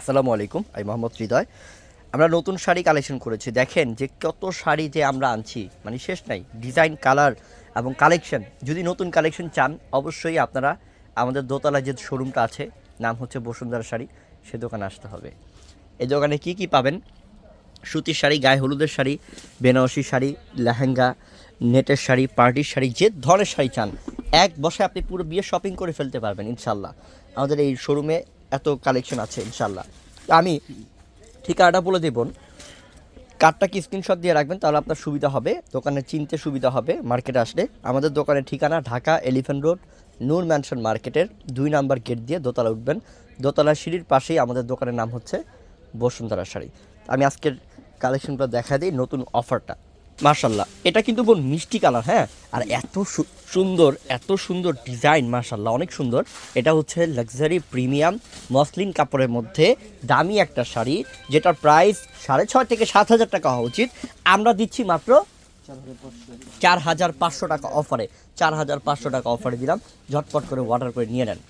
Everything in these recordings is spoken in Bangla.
আসসালামু আলাইকুম, আমি মোহাম্মদ হৃদয়। আমরা নতুন শাড়ি কালেকশন করেছি। দেখেন যে কত শাড়ি যে আমরা আনছি মানে শেষ নাই। ডিজাইন কালার এবং কালেকশন যদি নতুন কালেকশন চান, অবশ্যই আপনারা আমাদের দোতলা যে শোরুমটা আছে, নাম হচ্ছে বসুন্ধরা শাড়ি, সে দোকানে আসতে হবে। এই দোকানে কি কি পাবেন? সুতির শাড়ি, গায়ে হলুদের শাড়ি, বেনারসি শাড়ি, লেহেঙ্গা, নেটের শাড়ি, পার্টির শাড়ি, যে ধরনের শাড়ি চান, এক বসে আপনি পুরো বিয়ে শপিং করে ফেলতে পারবেন ইনশাল্লাহ আমাদের এই শোরুমে এত কালেকশন আছে ইনশাল্লাহ আমি ঠিকানাটা বলে দেব। কার্ডটা কি স্ক্রিনশট দিয়ে রাখবেন, তাহলে আপনার সুবিধা হবে। দোকানে চিনতে সুবিধা হবে মার্কেটে আসলে। আমাদের দোকানের ঠিকানা Dhaka Elephant Road Noor Mansion মার্কেটের দুই নাম্বার গেট দিয়ে দোতলা উঠবেন। দোতলা সিঁড়ির পাশেই আমাদের দোকানের নাম হচ্ছে বসুন্ধরা শাড়ি। আমি আজকের কালেকশনটা দেখা দিই, নতুন অফারটা মার্শাল্লাহ এটা কিন্তু বোন মিষ্টি কালার হ্যাঁ? আর এত সুন্দর এত সুন্দর ডিজাইন মার্শাল্লাহ অনেক সুন্দর। এটা হচ্ছে লাক্সারি প্রিমিয়াম মসলিন কাপড়ের মধ্যে দামি একটা শাড়ি, যেটার প্রাইস সাড়ে ছয় থেকে সাত হাজার টাকা হওয়া উচিত। আমরা দিচ্ছি মাত্র চার হাজার পাঁচশো টাকা অফারে চার হাজার পাঁচশো টাকা অফারে দিলাম। ঝটপট করে অর্ডার করে নিয়ে নেন।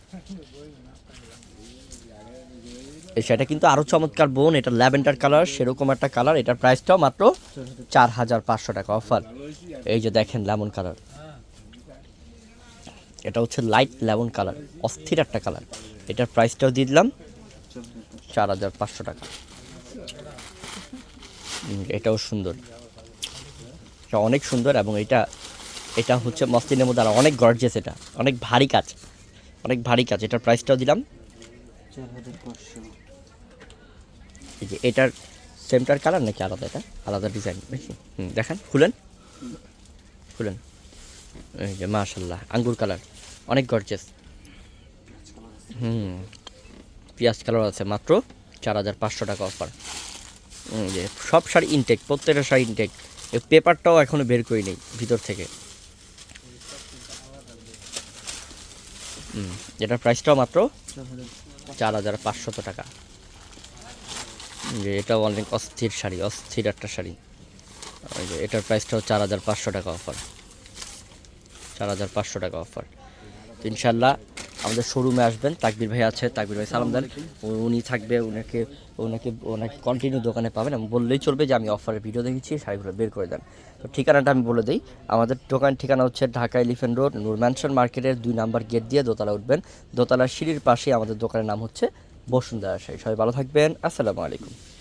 সেটা কিন্তু আরও চমৎকার বোন, এটা ল্যাভেন্ডার কালার, সেরকম একটা কালার, এটার প্রাইসটাও মাত্র চার হাজার পাঁচশো টাকা অফার। এই যে দেখেন লেমন কালার। এটা হচ্ছে লাইট লেমন কালার, অস্থির একটা কালার। এটার প্রাইসটাও দিয়ে দিলাম চার হাজার পাঁচশো টাকা। এটাও সুন্দর। এটা অনেক সুন্দর এবং এটা এটা হচ্ছে মসলিনের মধ্যে আর অনেক গর্জেস এটা। অনেক ভারী কাজ, অনেক ভারী কাজ। এটার প্রাইসটাও দিলাম এই যে এটার সেমটার কালার নাকি আলাদা এটা? আলাদা ডিজাইন বেশি? হুম, দেখেন, খুলেন। খুলেন। এই যে, মাশাল্লাহ, আঙ্গুর কালার অনেক গর্জেস হুম, পেঁয়াজ কালার আছে মাত্র চার হাজার পাঁচশো টাকা অফার যে, সব শাড়ি ইনটেক প্রত্যেকটা শাড়ি ইনটেক পেপারটাও এখনও বের করি নেই, ভিতর থেকে। হুম, এটার প্রাইসটাও মাত্র চার হাজার পাঁচশত টাকা। যে এটাও অনেক অস্থির শাড়ি অস্থির একটা শাড়ি। ওই যে এটার প্রাইসটাও চার হাজার পাঁচশো টাকা অফার। চার হাজার পাঁচশো টাকা অফার। তো ইনশাল্লাহ আমাদের শোরুমে আসবেন। তাকবির ভাই আছে তাকবির ভাই সালাম দেন। উনি থাকবে ওনাকে ওনাকে ওনাকে কন্টিনিউ দোকানে পাবেন। এবং বললেই চলবে যে আমি অফারের ভিডিও দেখেছি শাড়িগুলো বের করে দেন। তো ঠিকানাটা আমি বলে দিই। আমাদের দোকান ঠিকানা হচ্ছে Dhaka Elephant Road Noor Mansion মার্কেটের দুই নাম্বার গেট দিয়ে দোতলা উঠবেন। দোতলার সিঁড়ির পাশে আমাদের দোকানের নাম হচ্ছে বসুন্ধরা শাড়ি সবাই ভালো থাকবেন। আসসালামু আলাইকুম।